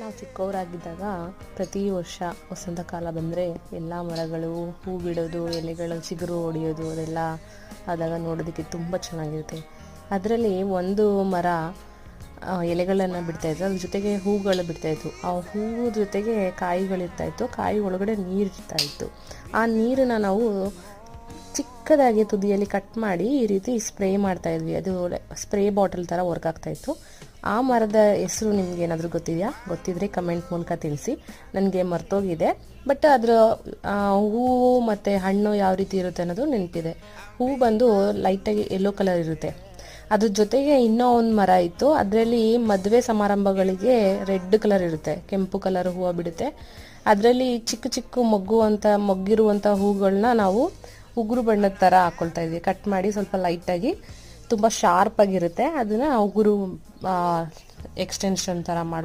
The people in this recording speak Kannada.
ನಾವು ಚಿಕ್ಕವರಾಗಿದ್ದಾಗ ಪ್ರತಿ ವರ್ಷ ವಸಂತ ಕಾಲ ಬಂದರೆ ಎಲ್ಲ ಮರಗಳು, ಹೂ ಬಿಡೋದು, ಎಲೆಗಳು, ಚಿಗುರು ಹೊಡೆಯೋದು, ಅದೆಲ್ಲ ಆದಾಗ ನೋಡೋದಕ್ಕೆ ತುಂಬ ಚೆನ್ನಾಗಿರುತ್ತೆ. ಅದರಲ್ಲಿ ಒಂದು ಮರ ಎಲೆಗಳನ್ನು ಬಿಡ್ತಾಯಿತ್ತು ಅದ್ರ ಜೊತೆಗೆ ಹೂಗಳು ಬಿಡ್ತಾಯಿತ್ತು ಆ ಹೂವು ಜೊತೆಗೆ ಕಾಯಿಗಳಿರ್ತಾಯಿತ್ತು ಕಾಯಿ ಒಳಗಡೆ ನೀರು ಇರ್ತಾಯಿತ್ತು ಆ ನೀರನ್ನು ನಾವು ಚಿಕ್ಕದಾಗಿ ತುದಿಯಲ್ಲಿ ಕಟ್ ಮಾಡಿ ಈ ರೀತಿ ಸ್ಪ್ರೇ ಮಾಡ್ತಾಯಿದ್ವಿ ಅದು ಸ್ಪ್ರೇ ಬಾಟಲ್ ಥರ ವರ್ಕ್ ಆಗ್ತಾ ಇತ್ತು. ಆ ಮರದ ಹೆಸರು ನಿಮ್ಗೆ ಏನಾದರೂ ಗೊತ್ತಿದೆಯಾ? ಗೊತ್ತಿದ್ರೆ ಕಮೆಂಟ್ ಮೂಲಕ ತಿಳಿಸಿ. ನನಗೆ ಮರ್ತೋಗಿದೆ. ಬಟ್ ಅದರ ಹೂವು ಮತ್ತು ಹಣ್ಣು ಯಾವ ರೀತಿ ಇರುತ್ತೆ ಅನ್ನೋದು ನೆನಪಿದೆ. ಹೂವು ಬಂದು ಲೈಟಾಗಿ ಯೆಲ್ಲೋ ಕಲರ್ ಇರುತ್ತೆ. ಅದ್ರ ಜೊತೆಗೆ ಇನ್ನೂ ಒಂದು ಮರ ಇತ್ತು. ಅದರಲ್ಲಿ ಮದುವೆ ಸಮಾರಂಭಗಳಿಗೆ ರೆಡ್ ಕಲರ್ ಇರುತ್ತೆ. ಕೆಂಪು ಕಲರ್ ಹೂವು ಬಿಡುತ್ತೆ. ಅದರಲ್ಲಿ ಚಿಕ್ಕ ಚಿಕ್ಕ ಮೊಗ್ಗುವಂಥ ಮೊಗ್ಗಿರುವಂಥ ಹೂಗಳನ್ನ ನಾವು ಉಗುರು ಬಣ್ಣದ ಥರ ಹಾಕ್ಕೊಳ್ತಾ ಇದ್ವಿ. ಕಟ್ ಮಾಡಿ ಸ್ವಲ್ಪ ಲೈಟಾಗಿ ತುಂಬ ಶಾರ್ಪ್ ಆಗಿರುತ್ತೆ. ಅದನ್ನ ಉಗುರು ಎಕ್ಸ್ಟೆನ್ಷನ್ ಥರ ಮಾಡಿ